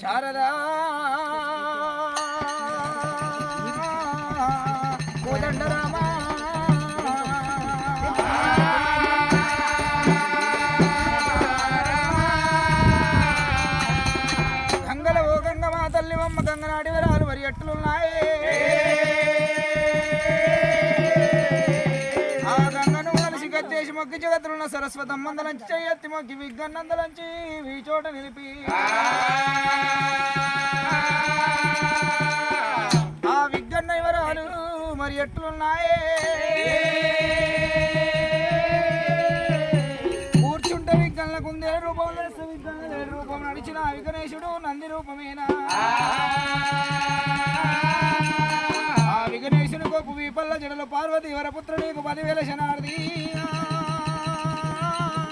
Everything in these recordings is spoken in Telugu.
সারা సరస్వతమ్మందలంచి చెయ్యెత్తి మొక్కి విగ్గన్నందలంచి ఈ చోట నిలిపి. ఆ విగ్గన్న వివరాలు మరి ఎట్లున్నాయే? కూర్చుంటే విగ్గన్ల కుందేల రూపం తెలుసు విగ్గన్న రూపం నడిచిన విఘ్నేశుడు నంది రూపమేనా? ఆ విఘ్నేశుని గొప్ప వీపల్ల జడలు పార్వతి వరపుత్ర నీకు పదివేల శనార్థి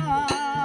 శరణు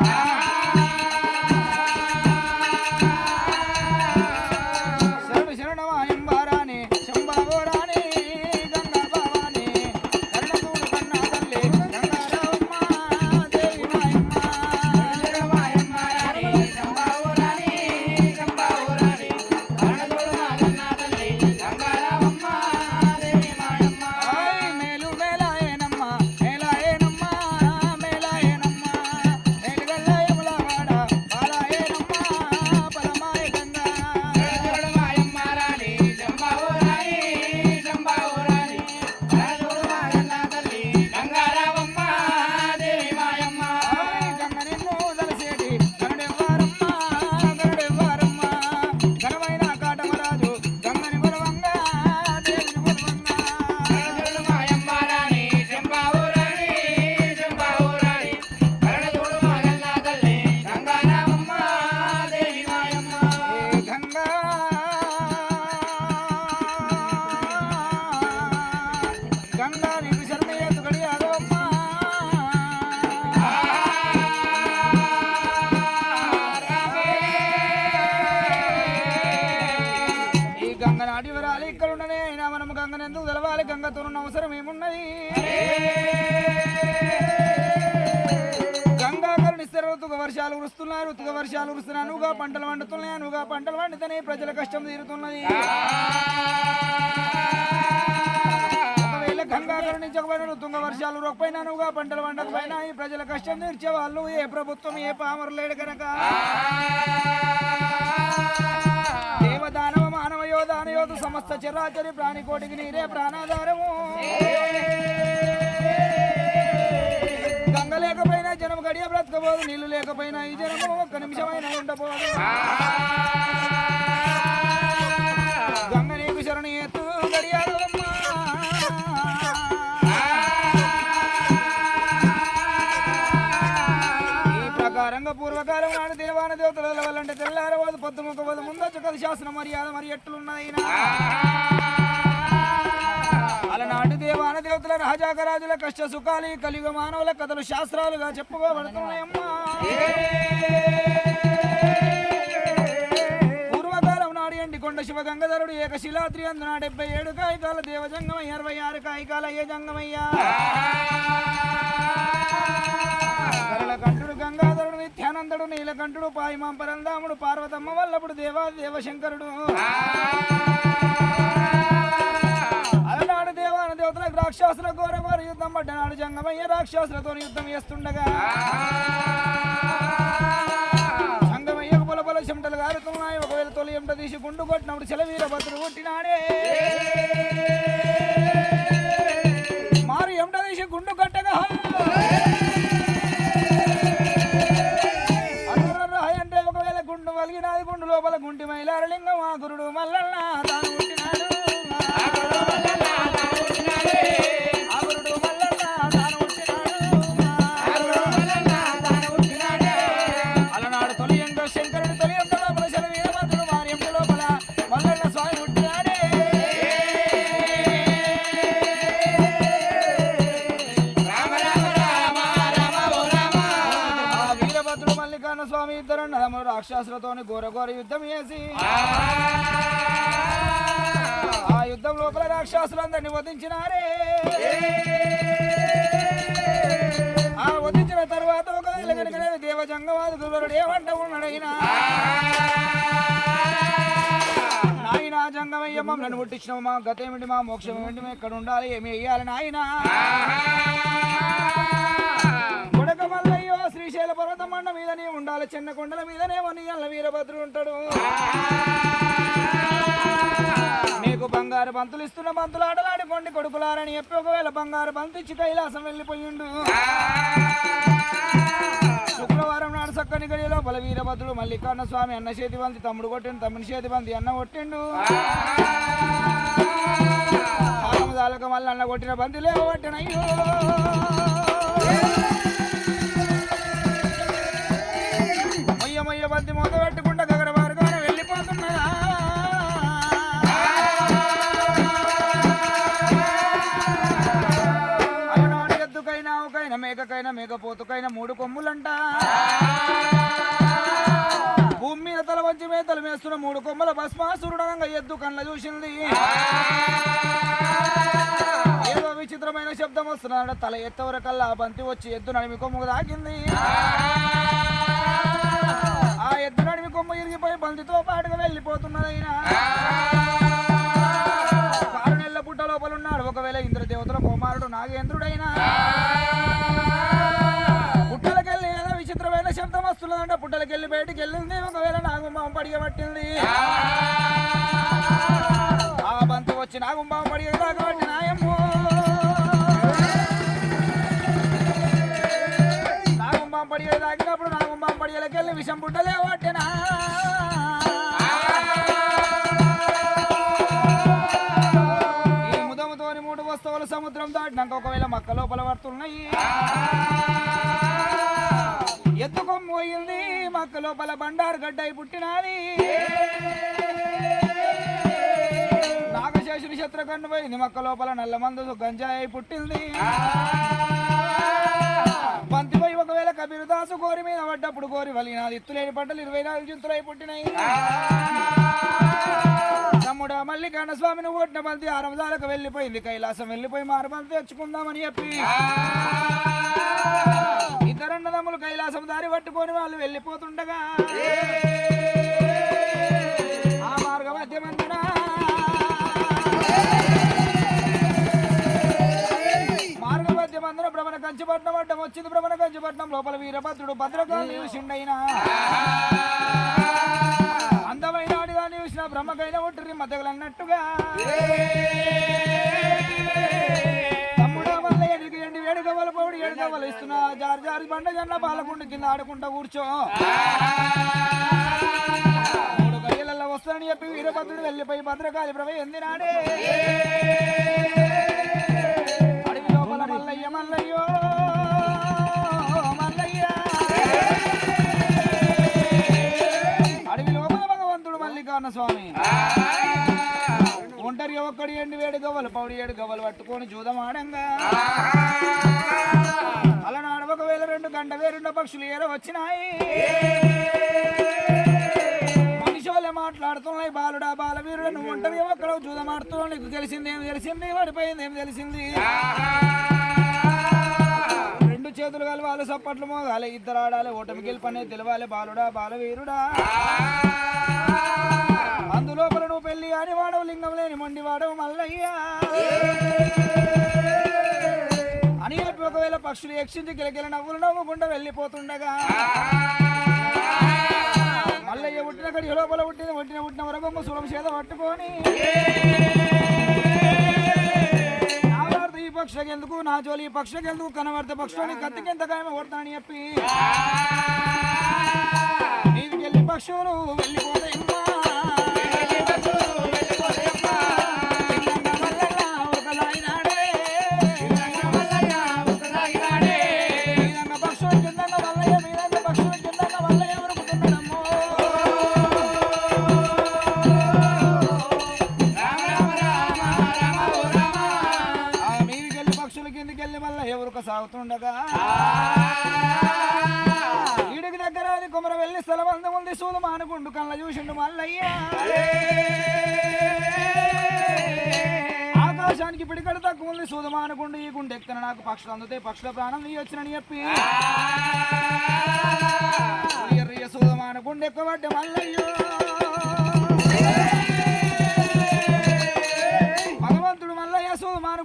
వర్షాలు కురుస్తున్నాయి పంటలు వండుతున్నాయి అనుగా పంటలు వండితేనే ప్రజల కష్టం తీరుతున్నది. ఒకవేళ గంగా కరుణించకపోయినా తుంగ వర్షాలు రొక్కపోయినా పంటలు వండకపోయినా ఈ ప్రజల కష్టం తీర్చే వాళ్ళు ఏ ప్రభుత్వం ఏ పామరు లేడు కనుక దేవదానవ మానవ యోధాన సమస్త చరాచరి ప్రాణికోటికి నీరే ప్రాణాధారము. జనం గడియ బ్రతకపోదు నీళ్ళు లేకపోయినా ఈ జనం ఒక్క నిమిషమైన ఉండబోదు. గంగ నీకు శరణి ఎత్తు గడియాలమ్మా పూర్వకాలం నాడు దేవాన దేవతల వల్లంటే తెల్లారవదు పొద్దు ముఖవదు ముందొచ్చు కదా శాసన మర్యాద మరి ఎట్లున్నదైనా? అలనాటి దేవాన దేవతల రాజాకరాజుల కష్ట సుఖాలు కలియుగ మానవుల కథలు శాస్త్రాలుగా చెప్పుకోబడుతున్నాయమ్మా. కొండ శివ గంగధరుడు ఏకశిలాద్రి అందున డెబ్బై ఏడు కాయికాల దేవజంగమయ్య అరవై ఆరు కాయికాల ఏ జంగమయ్యా? కంఠుడు గంగాధరుడు నిత్యానందుడు నీలకంఠుడు పాయిమాంపరందాముడు పార్వతమ్మ వల్లపుడు దేవా దేవశంకరుడు. రాక్షసుల ఘోర ఘోర యుద్ధం పడ్డనాడు జంగమయ్య రాక్షసులతో యుద్ధం చేస్తుండగా. జంగమయ్య పొల పొల చెమటలు గారుతున్నాయి ఒకవేళ తొలి ఎంట తీసి గుండు కొట్టినప్పుడు చెలవీర భద్రుడు కొట్టినాడే మారు ఎంట తీసి గుండు కొట్టగా. అంటే ఒకవేళ గుండు వలిగినాది గుండు లోపల గుంటి మైలారలింగం ఆ గురుడు మల్లన్న తాను పుట్టినాడు. రాక్షసులతోని ఘోర ఘోర యుద్ధం చేసి ఆ యుద్ధం లోపల రాక్షసులందరినీ వధించినారే. ఆ వధించిన తర్వాత కనుక దేవజంగవాదు గురువుడు ఏమంట ఉన్నాడైనా లింగమయ్య మమ్మల్ని పుట్టించిన మా గతం ఏమిటి మా మోక్షం ఏమిటి ఎక్కడ ఉండాలి ఏమి వేయాలి నాయన? కొడక మల్లయ్యో శ్రీశైల పర్వతం మండ మీదనే ఉండాలి. చిన్న కొండల మీదనే వనియల్ల వీరభద్రుడు ఉంటాడు. మీకు బంగారు బంతులు ఇస్తున్న బంతులు ఆటలాడుకోండి కొడుకులారని చెప్పి ఒకవేళ బంగారు బంతు ఇచ్చి కైలాసం వెళ్ళిపోయిండు. శుక్రవారం నాడు సక్కని గడి లోపల వీరభద్రుడు మల్లికార్ణ స్వామి అన్న చేతి బంతి తమ్ముడు కొట్టిండు తమ్ముని చేతి బంతి అన్న కొట్టిండు. తాలక మళ్ళీ అన్న కొట్టిన బంతి లేవబట్టినయ్యో తల ఎత్తవరకల్లా బంతి వచ్చి ఎద్దు నడిమి కొమ్ము తాకింది ఆ ఎద్దు నడిమి కొమ్ము ఇరిగిపోయి బంతితో పాటుగా వెళ్ళిపోతున్నదైనా. ఆరు నెలల పుట్ట లోపల ఉన్నాడు ఒకవేళ ఇంద్రదేవతల కుమారుడు నాగేంద్రుడైనా. పుట్టలకెళ్ళి ఏదో విచిత్రమైన శబ్దం వస్తున్నదంటే. పుట్టలకెళ్ళి బయటికి వెళ్ళింది ఒకవేళ నాగుమ్మ పడిగబట్టింది ఆ బంతి వచ్చి నాగుంబాం పడిగ పడియలు తాకినప్పుడు విషం పుట్టలే పట్టినా ఈ ముదముతోని మూడు వస్తువులు సముద్రం దాటినాక ఒకవేళ మక్క లోపల పడుతున్నాయి. ఎత్తుకొని పోయింది మక్క లోపల బండారు గడ్డయి పుట్టినది. నాగశేషుని శత్రుకన్ను పోయింది మక్క లోపల నల్ల మందు గంజాయి పుట్టింది. బంతి పోయి ఒకవేళ కబీరు దాసు కోరి మీద పడ్డప్పుడు కోరి వలినాది. ఇత్తులేని పంటలు ఇరవై నాలుగు చింతులై పుట్టినాయి. తమ్ముడా మల్లికాన్న స్వామిని ఓటిన బంతి ఆరంభాలకు వెళ్ళిపోయింది. కైలాసం వెళ్ళిపోయి మారు బంతి తెచ్చుకుందామని చెప్పి. ఇద్దరన్నదమ్ములు కైలాసం దారి పట్టుకొని వాళ్ళు వెళ్ళిపోతుండగా ఆ మార్గ మధ్యమందున కంచిపట్నం అడ్డం వచ్చింది భ్రమణ కంచిపట్నం లోపల వీరభద్రుడు భద్రకాళి చూసిండైనా అందమైన ఆడిదాన్ని చూసిన బ్రహ్మకైన ఒట్టురి మద్దగలు అన్నట్టుగా తమ్ముడా వల్ల ఎడికి ఎండి వేడుకవల పౌడి ఇస్తున్నా. జారి జారి బండ జన్న పాలకుండ కింద ఆడుకుంటా కూర్చో. మూడు గడియలలో వస్తానని చెప్పి వీరభద్రుడు వెళ్ళిపోయి భద్రకాళి ప్రభ ఎందినాడే. అడవి లోపల మల్లయ్యో మల్లయ్య. అన్న స్వామి. ఒంటరి ఒక్కడి ఎండి వేడు గవ్వలు పౌడి ఏడు గవ్వలు పట్టుకొని చూదమాడంగా అలనాడు ఒకవేళ రెండు గంట వేరుండ పక్షులు ఏర వచ్చినాయి? మనిషి వాళ్ళే మాట్లాడుతున్నాయి బాలుడా బాలవీరుడు నువ్వు ఒంటరి ఒక్కడ చూదమాడుతున్నావు నీకు తెలిసింది ఏం తెలిసింది? పడిపోయింది ఏం తెలిసింది? రెండు చేతులు కలవాలి సప్పట్లు మోగాలి. ఇద్దరు ఆడాలి ఓటమి గెలుపనే తెలవాలి బాలుడా బాలవీరుడా. అందులోపల నువ్వు పెళ్ళి అని వాడవు లింగం లేని మొండి వాడవు మల్లయ్యా. అని చెప్పి ఒకవేళ పక్షులు యక్షించి గిలగిల నవ్వులు నవ్వుకుండా వెళ్ళిపోతుండగా మల్లయ్య పుట్టిన కడి లోపల పుట్టిన పుట్టిన పుట్టిన వరకు సులభ చేత పట్టుకొని ఈ పక్షకెందుకు నా జోలి ఈ పక్షకి ఎందుకు కనబడితే పక్షుని కత్తికి ఎంత ఖాయమ కొడతానని చెప్పి వెళ్ళి పక్షులు వెళ్ళిపోతాయి ఎవరుక సాగుతుండగా ఈడికి దగ్గర అది కుమర వెళ్ళి స్థలబంధం ఉంది. సూదు మానుకుండు కళ్ళ చూసిండు మల్లయ్య. ఆకాశానికి పిడికడ తక్కువ ఉంది. సూదు మానుకుండు ఈ గుండె ఎక్కన నాకు పక్షులు అందుతాయి పక్షుల ప్రాణం నీ వచ్చినని చెప్పి ఎర్రియ సూదు మానుకుండు ఎక్కువబట్టి మల్లయ్యో.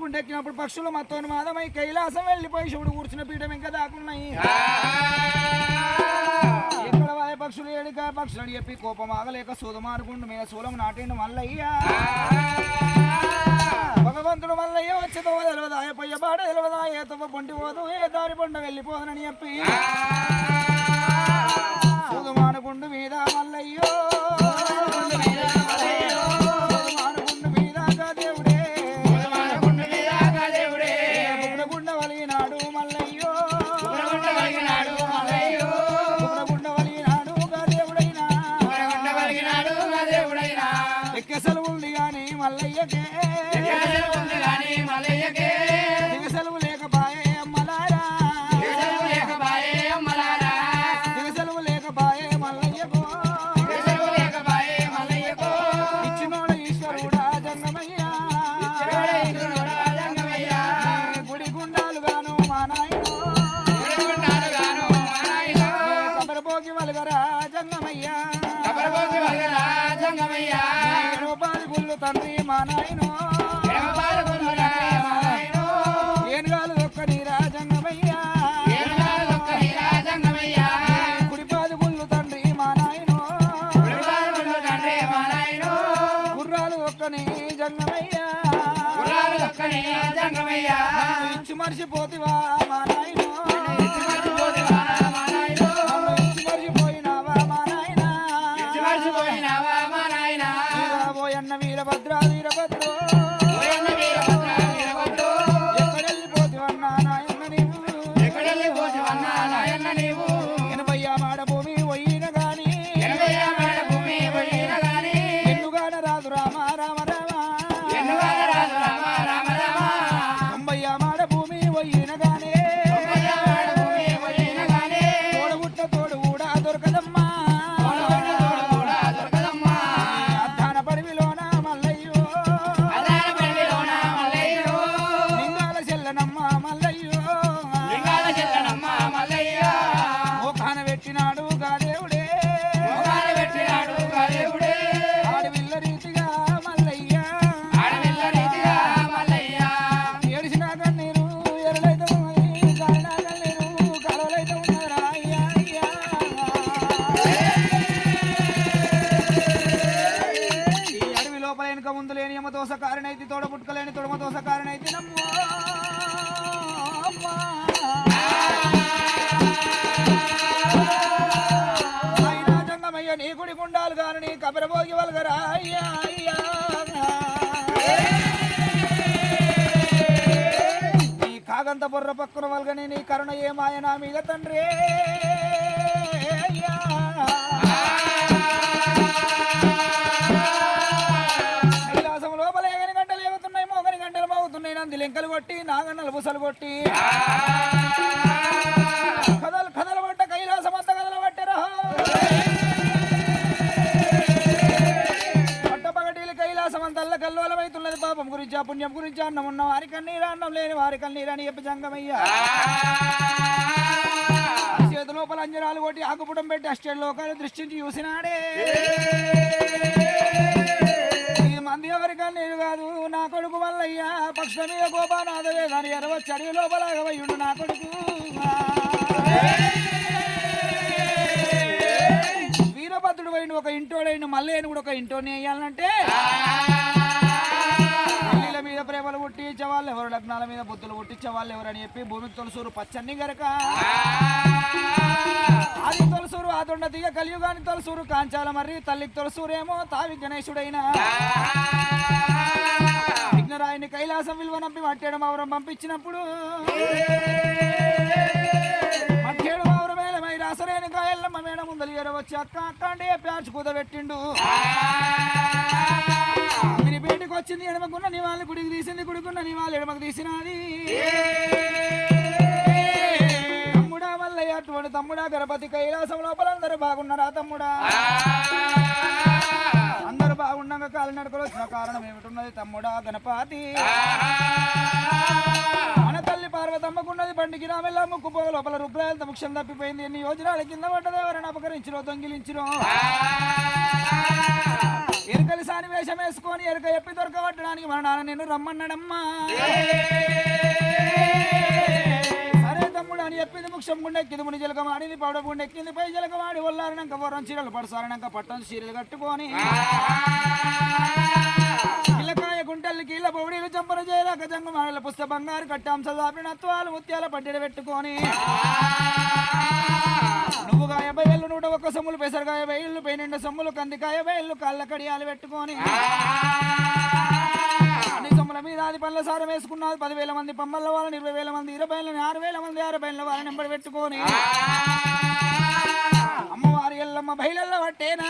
గుండెక్కినప్పుడు పక్షులు మత్తోని మాదమై కైలాసం వెళ్ళిపోయి శివుడు కూర్చున్న పీఠం ఇంకా దాకున్నాయి ఇక్కడ వాయ పక్షులు ఏడిక? పక్షులు అని చెప్పి కోపం ఆగలేక సూదమానుకుండు మీద శూలం నాటిండు మల్లయ్య. భగవంతుడు మల్లయ్య వచ్చేదో తెలవదా పొయ్య బాడ తెలవదా ఏ తప్ప పొంటి పోదు ఏ దారి పొండ వెళ్ళిపోదనని చెప్పి. సూదమానుకుండు మీద మల్లయ్యో. 哎哎哎。ముందు లేని యమ దోస కారణైతి తొడమ దోస నమ్మో. అమ్మా. నీ గుడి గుండాలు గాని నీ కబరబోగి వల్గరా. అయ్యా అయ్యా నీ కాగంత బుర్ర పక్కన వల్గని నీ కరుణ ఏ నా మీద తండ్రి. నాగన్నలు బుసలు కొట్టి. కథలు కథలు పట్ట కైలాసం అంత కథలు పట్టరా. పట్టపగటీలు కైలాసం అంత అల్ల పాపం గురించి ఆ పుణ్యం గురించి అన్నం ఉన్న వారి కన్నీరు అన్నం లేని వారి కన్నీరు అని చెప్పి జంగమయ్యా. చేతి లోపల అంజనాలు కొట్టి ఆకుపుటం పెట్టి అష్టేడు లోకాలు దృష్టించి చూసినాడే. మంది ఎవరికన్నా నేను కాదు. నా కొడుకు వల్లయ్యా పక్ష మీద గోపానాథవే దాని ఎరవ చడి లోపలాగవయ్యుడు నా కొడుకు. వీరభద్రుడు పోయిన ఒక ఇంటోడైన మల్లేని కూడా ఒక ఇంటోని వేయాలంటే. పెళ్ళిళ్ళ మీద ప్రేమలు పుట్టించే వాళ్ళు ఎవరు? లగ్నాల మీద బుద్ధులు పుట్టించే వాళ్ళు ఎవరని చెప్పి భూమికి తొలసూరు పచ్చన్ని గరక ఆది తొలసూరు ఆదొండ దిగ కలియుగాని తొలసూరు కాంచాల మర్రి తల్లికి తొలసూరేమో తావి గణేశుడైనా. విఘ్నరాయని కైలాసం విలువ నంపి మట్టేడు మావరం పంపించినప్పుడు మట్టేడు మావరం మేల మై రాసరేని కాయల్లమ్మ మేడ ముందలు ఎర వచ్చి అక్క అక్క అంటే ప్యాచ్ కుదబెట్టిండు. ఎడమకు తీసినది. తమ్ముడా మల్లయ్య అటువంటి తమ్ముడా గణపతి కైలాసం లోపల అందరూ బాగున్నారా తమ్ముడా? అందరూ బాగున్నాక కాలు నడకలు వచ్చిన కారణం ఏమిటున్నది తమ్ముడా గణపతి? మన తల్లి పార్వతమ్మకున్నది బండికి రామెల్లా ముక్కుపో లోపల రుద్రాయలతో ముఖ్యం తప్పిపోయింది. ఎన్ని యోజనాల కింద పడ్డది ఎవరైనా అపకరించిరో దొంగిలించిరో? ఎరుకలి సాని వేషం వేసుకొని ఎరుక ఎప్పి దొరకబట్టడానికి మన నాన్న నేను రమ్మన్నాడమ్మా. సరే తమ్ముడు అని చెప్పింది ముఖ్యం గుండె ఎక్కింది ముని జలక మాడింది ఎక్కింది పై జలక మాడి వల్లారినాక వరం చీరలు పడసారినాక పట్టం చీరలు కట్టుకొని. పిల్లకాయ గుంటలు కీళ్ళ పౌడీలు చంపన చేయలేక జంగ పుస్త బంగారు కట్టాం దాపిన నత్వాలు ముత్యాల పట్టెడ పెట్టుకొని. యాభై ఏళ్ళు నూట ఒక్క సొమ్ములు పెసరగా యాభై ఏళ్ళు పైనిండు సొమ్ములు కందికాయ ఏళ్ళు కళ్ళ కడియాలు పెట్టుకొని. అన్ని సొమ్ముల మీద ఆది పనుల సారం వేసుకున్నది పదివేల మంది పమ్మల వాళ్ళని ఇరవై వేల మంది ఇరవై ఆరు వేల మంది ఆరు వేల వాళ్ళని నెంబడి పెట్టుకొని. అమ్మవారి ఎల్లమ్మ బయలల్ల పట్టేనా?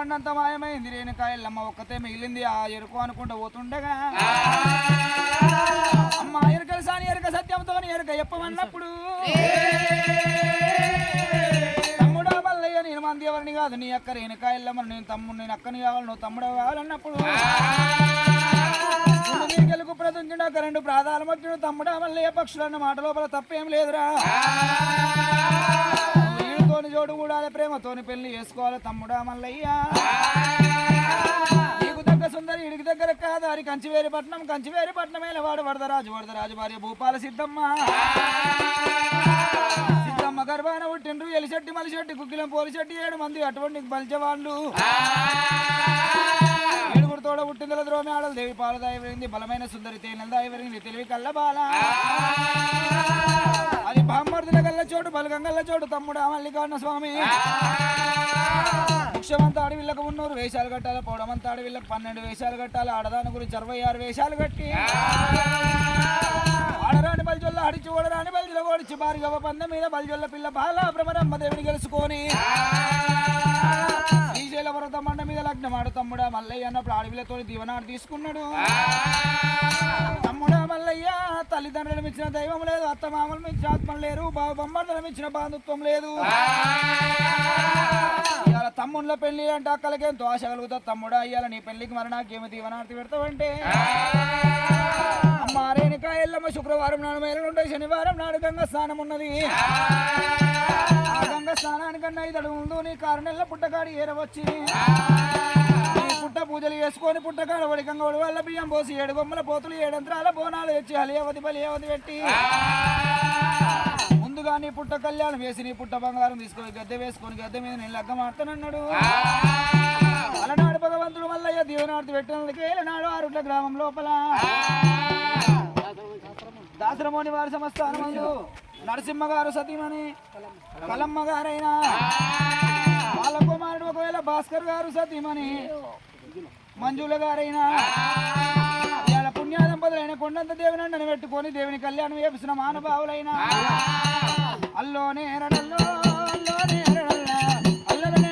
అడవి దండంత మాయమైంది. రేణుకాయలమ్మ ఒక్కతే మిగిలింది. ఆ ఎరుకు అనుకుంటూ పోతుండగా అమ్మ ఎరుకలు సాని ఎరుక సత్యంతో ఎరుక చెప్పమన్నప్పుడు తమ్ముడా మల్లయ్య నేను మంది ఎవరిని కాదు. నీ అక్క రేణుకాయలమ్మ నేను తమ్ముడు నేను అక్కని కావాలి నువ్వు తమ్ముడు కావాలన్నప్పుడు గెలుకు ఒక రెండు ప్రాధాల మధ్యను తమ్ముడా మల్లయ్య పక్షులన్న మాట లోపల తప్పేం లేదురా. వీడితోని జోడు కూడా ప్రేమతోని పెళ్ళి చేసుకోవాలి తమ్ముడా మల్లయ్య. దగ్గర సుందరి ఇడికి దగ్గర కాదారి. కంచివేరి పట్నం కంచివేరి పట్నమేల వాడు వరదరాజు వరదరాజు భార్య భూపాల సిద్ధమ్మ. సిద్ధమ్మ గర్భాన పుట్టిండ్రు ఎలిశెట్టి మలిశెట్టి కుక్కిలం పోలిశెట్టి ఏడు మంది అటువంటి బలిచేవాళ్ళు ఏడుగురు తోడ పుట్టిందల ద్రోమి ఆడలు దేవి పాలు దాయవరింది బలమైన సుందరి తేనెల దాయవరింది తెలివి కళ్ళ బాల. బామ్మర్దుల గల్ల చోటు బలగంగల్ల చోటు తమ్ముడు మల్లికార్ణ స్వామి. ముఖ్యమంతా అడవిళ్ళకు ఉన్నూరు వేషాలు కట్టాలి పౌడమంతా అడవిళ్ళకు పన్నెండు వేషాలు కట్టాలి ఆడదాని గురించి అరవై ఆరు వేషాలు కట్టి. ఆడరాని బలిజొల్ల అడిచి ఓడరాని బలిజల ఓడిచి బారిగవ పంద మీద బలిజొల్ల పిల్ల బాల భ్రమరమ్మ దేవుని గెలుచుకొని లగ్నమాడు తమ్ముడా మల్లయ్య అన్నప్పుడు అడవిలతో దీవనాడు తీసుకున్నాడు. తమ్ముడా మల్లయ్య తల్లిదండ్రులు ఇచ్చిన దైవం లేదు అత్త మామలు ఇచ్చిన ఆత్మ లేరు బాబు బొమ్మర్దలం ఇచ్చిన బాంధుత్వం లేదు. ఇవాళ తమ్ముళ్ళ పెళ్ళి అంటే అక్కలకేంతో ఆశ కలుగుతా? తమ్ముడా ఇవాళ నీ పెళ్ళికి మరి నాకేమి దీవనార్తి పెడతావంటే? అమ్మ రేణుకా ఎల్లమ్మ శుక్రవారం నాడు మేలు ఉంటాయి శనివారం నాడు గంగ స్నానం ఉన్నది గంగ స్నానానికన్నా ఇతడు ముందు నీ కారు పుట్టకాడి ఏరవచ్చి. పుట్ట పూజలు చేసుకొని పుట్టకాడ వడి గంగ వల్ల బియ్యం పోసి ఏడు బొమ్మల పోతులు ఏడంత్రాల బోనాలు తెచ్చి హలియవతి బలియవతి పెట్టి. ముందుగా నీ పుట్ట కళ్యాణం వేసి నీ పుట్ట బంగారం తీసుకొని గద్దె వేసుకొని గద్దె మీద నేను లగ్గ మాడతానన్నాడు అలనాడు భగవంతుడు మల్లయ్య దీవనార్తి పెట్టినందుకు ఏలనాడు ఆరుట్ల గ్రామం లోపల. దాసరమోని వారి సంస్థానమందు నరసింహ గారు సతీమణి. కలమ్మ గారైనా వాళ్ళ కుమారుడు ఒకవేళ భాస్కర్ గారు సతీమణి. మంజుల గారైనా. ఇవాళ పుణ్యాదంపతులైన కొండంత దేవుని అండని పెట్టుకొని దేవుని కళ్యాణం చేపిస్తున్న మానభావులైనా